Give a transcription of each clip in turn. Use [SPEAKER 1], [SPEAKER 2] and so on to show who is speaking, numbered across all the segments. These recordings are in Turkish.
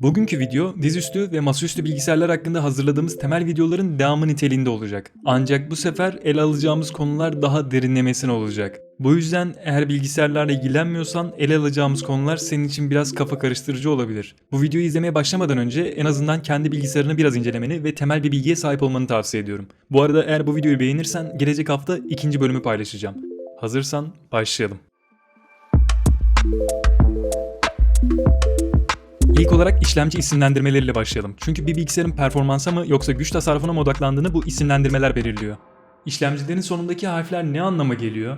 [SPEAKER 1] Bugünkü video dizüstü ve masaüstü bilgisayarlar hakkında hazırladığımız temel videoların devamı niteliğinde olacak. Ancak bu sefer ele alacağımız konular daha derinlemesine olacak. Bu yüzden eğer bilgisayarlarla ilgilenmiyorsan ele alacağımız konular senin için biraz kafa karıştırıcı olabilir. Bu videoyu izlemeye başlamadan önce en azından kendi bilgisayarını biraz incelemeni ve temel bir bilgiye sahip olmanı tavsiye ediyorum. Bu arada eğer bu videoyu beğenirsen gelecek hafta ikinci bölümü paylaşacağım. Hazırsan başlayalım. İlk olarak işlemci isimlendirmeleriyle başlayalım. Çünkü bir bilgisayarın performansa mı yoksa güç tasarrufuna mı odaklandığını bu isimlendirmeler belirliyor. İşlemcilerin sonundaki harfler ne anlama geliyor?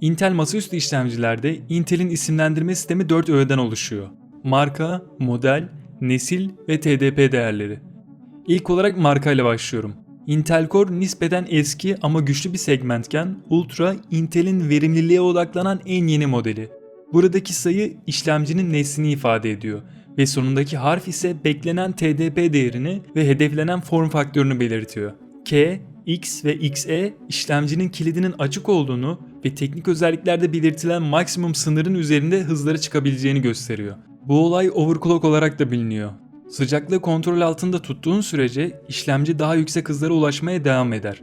[SPEAKER 1] Intel masaüstü işlemcilerde Intel'in isimlendirme sistemi 4 öğeden oluşuyor. Marka, model, nesil ve TDP değerleri. İlk olarak marka ile başlıyorum. Intel Core nispeten eski ama güçlü bir segmentken Ultra Intel'in verimliliğe odaklanan en yeni modeli. Buradaki sayı işlemcinin neslini ifade ediyor ve sonundaki harf ise beklenen TDP değerini ve hedeflenen form faktörünü belirtiyor. K, X ve XE işlemcinin kilidinin açık olduğunu ve teknik özelliklerde belirtilen maksimum sınırın üzerinde hızları çıkabileceğini gösteriyor. Bu olay overclock olarak da biliniyor. Sıcaklığı kontrol altında tuttuğun sürece işlemci daha yüksek hızlara ulaşmaya devam eder.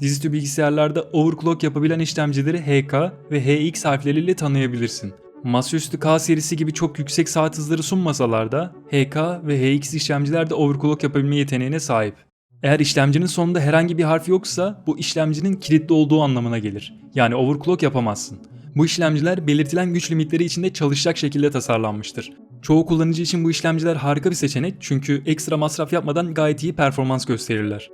[SPEAKER 1] Dizüstü bilgisayarlarda overclock yapabilen işlemcileri HK ve HX harfleriyle tanıyabilirsin. Masaüstü K serisi gibi çok yüksek saat hızları sunmasalar da HK ve HX işlemciler de overclock yapabilme yeteneğine sahip. Eğer işlemcinin sonunda herhangi bir harf yoksa bu işlemcinin kilitli olduğu anlamına gelir. Yani overclock yapamazsın. Bu işlemciler belirtilen güç limitleri içinde çalışacak şekilde tasarlanmıştır. Çoğu kullanıcı için bu işlemciler harika bir seçenek çünkü ekstra masraf yapmadan gayet iyi performans gösterirler.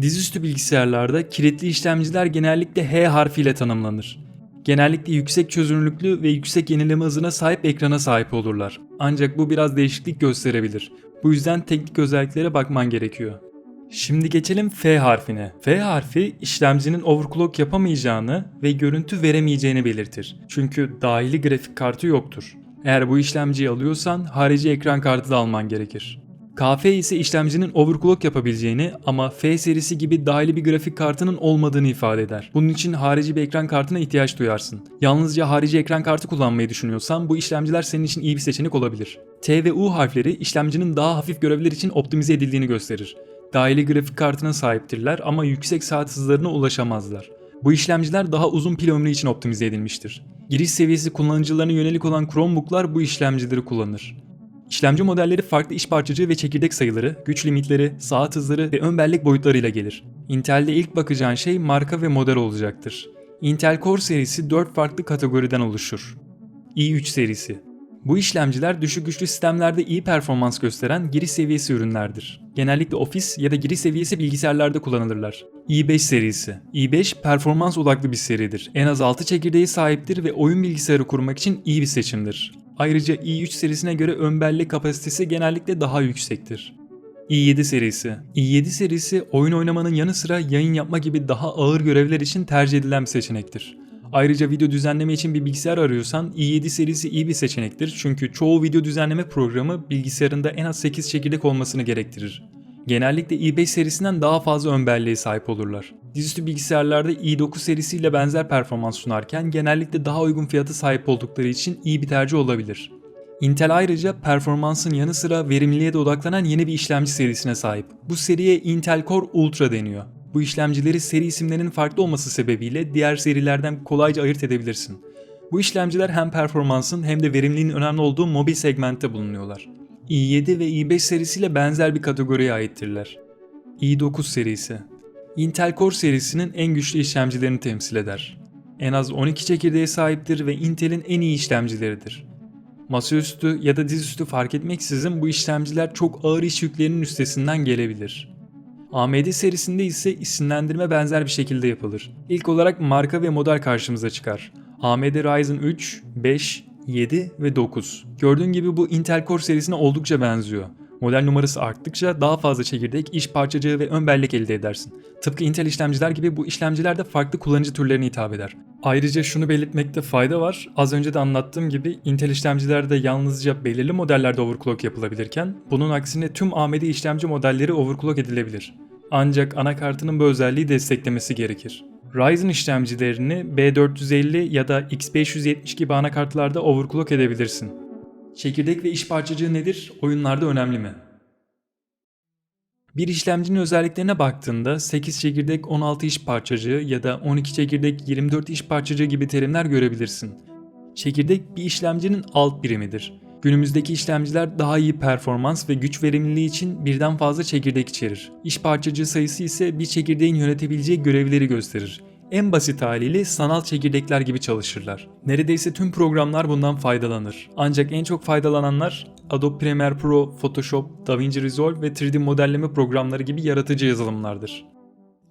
[SPEAKER 1] Dizüstü bilgisayarlarda kilitli işlemciler genellikle H harfiyle tanımlanır. Genellikle yüksek çözünürlüklü ve yüksek yenileme hızına sahip ekrana sahip olurlar. Ancak bu biraz değişiklik gösterebilir. Bu yüzden teknik özelliklere bakman gerekiyor. Şimdi geçelim F harfine. F harfi işlemcinin overclock yapamayacağını ve görüntü veremeyeceğini belirtir. Çünkü dahili grafik kartı yoktur. Eğer bu işlemciyi alıyorsan harici ekran kartı da alman gerekir. KF ise işlemcinin overclock yapabileceğini ama F serisi gibi dahili bir grafik kartının olmadığını ifade eder. Bunun için harici bir ekran kartına ihtiyaç duyarsın. Yalnızca harici ekran kartı kullanmayı düşünüyorsan bu işlemciler senin için iyi bir seçenek olabilir. T ve U harfleri işlemcinin daha hafif görevler için optimize edildiğini gösterir. Dahili grafik kartına sahiptirler ama yüksek saat hızlarına ulaşamazlar. Bu işlemciler daha uzun pil ömrü için optimize edilmiştir. Giriş seviyesi kullanıcılarına yönelik olan Chromebook'lar bu işlemcileri kullanır. İşlemci modelleri farklı iş parçacığı ve çekirdek sayıları, güç limitleri, saat hızları ve ön bellek boyutlarıyla gelir. Intel'de ilk bakacağın şey marka ve model olacaktır. Intel Core serisi 4 farklı kategoriden oluşur. i3 serisi. Bu işlemciler düşük güçlü sistemlerde iyi performans gösteren giriş seviyesi ürünlerdir. Genellikle ofis ya da giriş seviyesi bilgisayarlarda kullanılırlar. i5 serisi. i5 performans odaklı bir seridir. En az 6 çekirdeği sahiptir ve oyun bilgisayarı kurmak için iyi bir seçimdir. Ayrıca i3 serisine göre ön bellek kapasitesi genellikle daha yüksektir. i7 serisi. i7 serisi oyun oynamanın yanı sıra yayın yapma gibi daha ağır görevler için tercih edilen bir seçenektir. Ayrıca video düzenleme için bir bilgisayar arıyorsan i7 serisi iyi bir seçenektir çünkü çoğu video düzenleme programı bilgisayarında en az 8 çekirdek olmasını gerektirir. Genellikle i5 serisinden daha fazla ön belleğe sahip olurlar. Dizüstü bilgisayarlarda i9 serisiyle benzer performans sunarken genellikle daha uygun fiyata sahip oldukları için iyi bir tercih olabilir. Intel ayrıca performansın yanı sıra verimliliğe de odaklanan yeni bir işlemci serisine sahip. Bu seriye Intel Core Ultra deniyor. Bu işlemcileri seri isimlerinin farklı olması sebebiyle diğer serilerden kolayca ayırt edebilirsin. Bu işlemciler hem performansın hem de verimliliğin önemli olduğu mobil segmentte bulunuyorlar. İ7 ve i5 serisiyle benzer bir kategoriye aittirler. i9 serisi Intel Core serisinin en güçlü işlemcilerini temsil eder. En az 12 çekirdeğe sahiptir ve Intel'in en iyi işlemcileridir. Masaüstü ya da dizüstü fark etmeksizin bu işlemciler çok ağır iş yüklerinin üstesinden gelebilir. AMD serisinde ise isimlendirme benzer bir şekilde yapılır. İlk olarak marka ve model karşımıza çıkar. AMD Ryzen 3, 5, 7 ve 9. Gördüğün gibi bu Intel Core serisine oldukça benziyor. Model numarası arttıkça daha fazla çekirdek, iş parçacığı ve ön bellek elde edersin. Tıpkı Intel işlemciler gibi bu işlemciler de farklı kullanıcı türlerine hitap eder. Ayrıca şunu belirtmekte fayda var. Az önce de anlattığım gibi Intel işlemcilerde yalnızca belirli modellerde overclock yapılabilirken bunun aksine tüm AMD işlemci modelleri overclock edilebilir. Ancak anakartının bu özelliği desteklemesi gerekir. Ryzen işlemcilerini B450 ya da X570 gibi anakartlarda overclock edebilirsin. Çekirdek ve iş parçacığı nedir? Oyunlarda önemli mi? Bir işlemcinin özelliklerine baktığında 8 çekirdek 16 iş parçacığı ya da 12 çekirdek 24 iş parçacığı gibi terimler görebilirsin. Çekirdek bir işlemcinin alt birimidir. Günümüzdeki işlemciler daha iyi performans ve güç verimliliği için birden fazla çekirdek içerir. İş parçacığı sayısı ise bir çekirdeğin yönetebileceği görevleri gösterir. En basit haliyle sanal çekirdekler gibi çalışırlar. Neredeyse tüm programlar bundan faydalanır. Ancak en çok faydalananlar Adobe Premiere Pro, Photoshop, DaVinci Resolve ve 3D modelleme programları gibi yaratıcı yazılımlardır.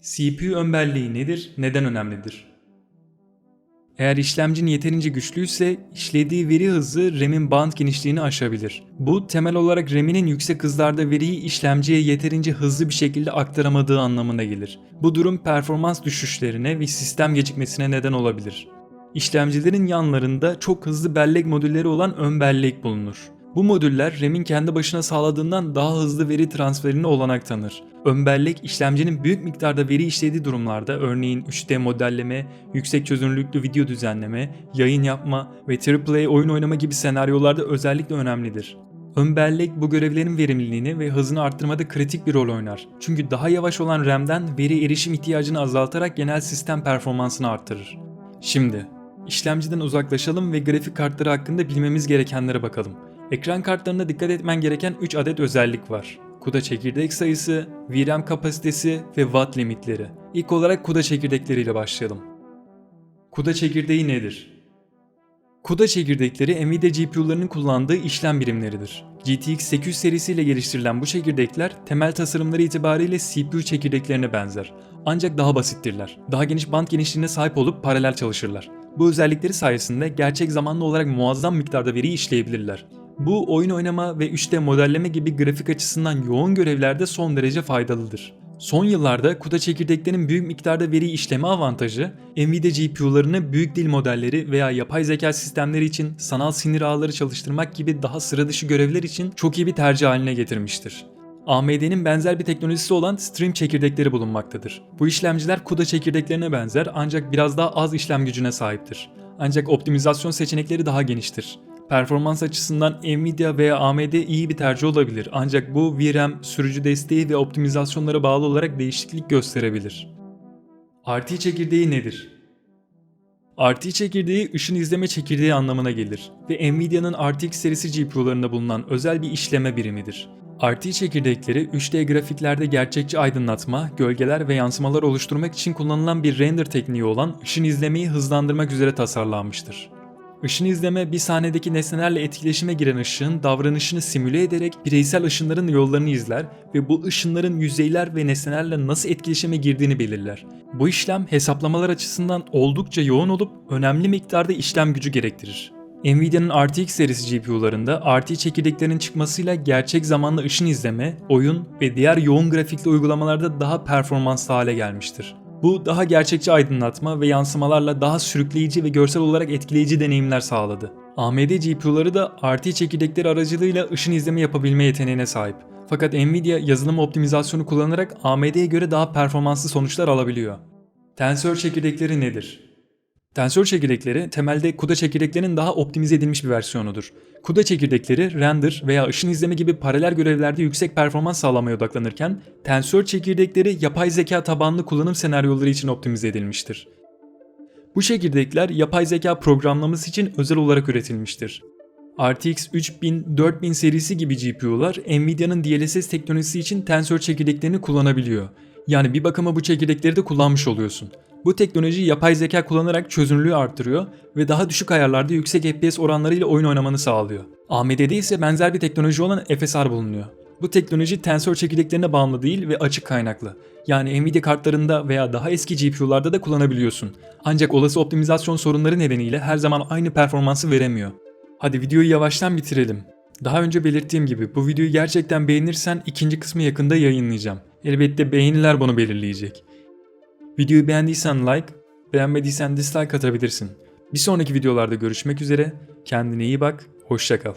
[SPEAKER 1] CPU ön belleği nedir? Neden önemlidir? Eğer işlemcin yeterince güçlüyse işlediği veri hızı RAM'in band genişliğini aşabilir. Bu temel olarak RAM'inin yüksek hızlarda veriyi işlemciye yeterince hızlı bir şekilde aktaramadığı anlamına gelir. Bu durum performans düşüşlerine ve sistem gecikmesine neden olabilir. İşlemcilerin yanlarında çok hızlı bellek modülleri olan ön bellek bulunur. Bu modüller RAM'in kendi başına sağladığından daha hızlı veri transferine olanak tanır. Ön bellek işlemcinin büyük miktarda veri işlediği durumlarda örneğin 3D modelleme, yüksek çözünürlüklü video düzenleme, yayın yapma ve AAA oyun oynama gibi senaryolarda özellikle önemlidir. Ön bellek bu görevlerin verimliliğini ve hızını arttırmada kritik bir rol oynar. Çünkü daha yavaş olan RAM'den veri erişim ihtiyacını azaltarak genel sistem performansını artırır. Şimdi, işlemciden uzaklaşalım ve grafik kartları hakkında bilmemiz gerekenlere bakalım. Ekran kartlarında dikkat etmen gereken 3 adet özellik var. CUDA çekirdek sayısı, VRAM kapasitesi ve watt limitleri. İlk olarak CUDA çekirdekleriyle başlayalım. CUDA çekirdeği nedir? CUDA çekirdekleri Nvidia GPU'larının kullandığı işlem birimleridir. GTX 800 serisiyle geliştirilen bu çekirdekler temel tasarımları itibariyle CPU çekirdeklerine benzer. Ancak daha basittirler. Daha geniş band genişliğine sahip olup paralel çalışırlar. Bu özellikleri sayesinde gerçek zamanlı olarak muazzam miktarda veri işleyebilirler. Bu oyun oynama ve 3D modelleme gibi grafik açısından yoğun görevlerde son derece faydalıdır. Son yıllarda CUDA çekirdeklerin büyük miktarda veri işleme avantajı, Nvidia GPU'larını büyük dil modelleri veya yapay zeka sistemleri için sanal sinir ağları çalıştırmak gibi daha sıra dışı görevler için çok iyi bir tercih haline getirmiştir. AMD'nin benzer bir teknolojisi olan Stream çekirdekleri bulunmaktadır. Bu işlemciler CUDA çekirdeklerine benzer ancak biraz daha az işlem gücüne sahiptir. Ancak optimizasyon seçenekleri daha geniştir. Performans açısından Nvidia veya AMD iyi bir tercih olabilir ancak bu VRAM, sürücü desteği ve optimizasyonlara bağlı olarak değişiklik gösterebilir. RT çekirdeği nedir? RT çekirdeği ışın izleme çekirdeği anlamına gelir ve Nvidia'nın RTX serisi GPU'larında bulunan özel bir işleme birimidir. RT çekirdekleri 3D grafiklerde gerçekçi aydınlatma, gölgeler ve yansımalar oluşturmak için kullanılan bir render tekniği olan ışın izlemeyi hızlandırmak üzere tasarlanmıştır. Işın izleme bir sahnedeki nesnelerle etkileşime giren ışığın davranışını simüle ederek bireysel ışınların yollarını izler ve bu ışınların yüzeyler ve nesnelerle nasıl etkileşime girdiğini belirler. Bu işlem hesaplamalar açısından oldukça yoğun olup önemli miktarda işlem gücü gerektirir. Nvidia'nın RTX serisi GPU'larında RT çekirdeklerinin çıkmasıyla gerçek zamanlı ışın izleme, oyun ve diğer yoğun grafikli uygulamalarda daha performanslı hale gelmiştir. Bu daha gerçekçi aydınlatma ve yansımalarla daha sürükleyici ve görsel olarak etkileyici deneyimler sağladı. AMD GPU'ları da RT çekirdekleri aracılığıyla ışın izleme yapabilme yeteneğine sahip. Fakat Nvidia yazılım optimizasyonu kullanarak AMD'ye göre daha performanslı sonuçlar alabiliyor. Tensör çekirdekleri nedir? Tensör çekirdekleri temelde CUDA çekirdeklerinin daha optimize edilmiş bir versiyonudur. CUDA çekirdekleri render veya ışın izleme gibi paralel görevlerde yüksek performans sağlamaya odaklanırken, tensör çekirdekleri yapay zeka tabanlı kullanım senaryoları için optimize edilmiştir. Bu çekirdekler yapay zeka programlaması için özel olarak üretilmiştir. RTX 3000, 4000 serisi gibi GPU'lar Nvidia'nın DLSS teknolojisi için tensör çekirdeklerini kullanabiliyor. Yani bir bakıma bu çekirdekleri de kullanmış oluyorsun. Bu teknoloji yapay zeka kullanarak çözünürlüğü arttırıyor ve daha düşük ayarlarda yüksek FPS oranlarıyla oyun oynamanı sağlıyor. AMD'de ise benzer bir teknoloji olan FSR bulunuyor. Bu teknoloji tensör çekirdeklerine bağımlı değil ve açık kaynaklı. Yani Nvidia kartlarında veya daha eski GPU'larda da kullanabiliyorsun. Ancak olası optimizasyon sorunları nedeniyle her zaman aynı performansı veremiyor. Hadi videoyu yavaştan bitirelim. Daha önce belirttiğim gibi bu videoyu gerçekten beğenirsen ikinci kısmı yakında yayınlayacağım. Elbette beğeniler bunu belirleyecek. Videoyu beğendiysen like, beğenmediysen dislike atabilirsin. Bir sonraki videolarda görüşmek üzere. Kendine iyi bak, hoşça kal.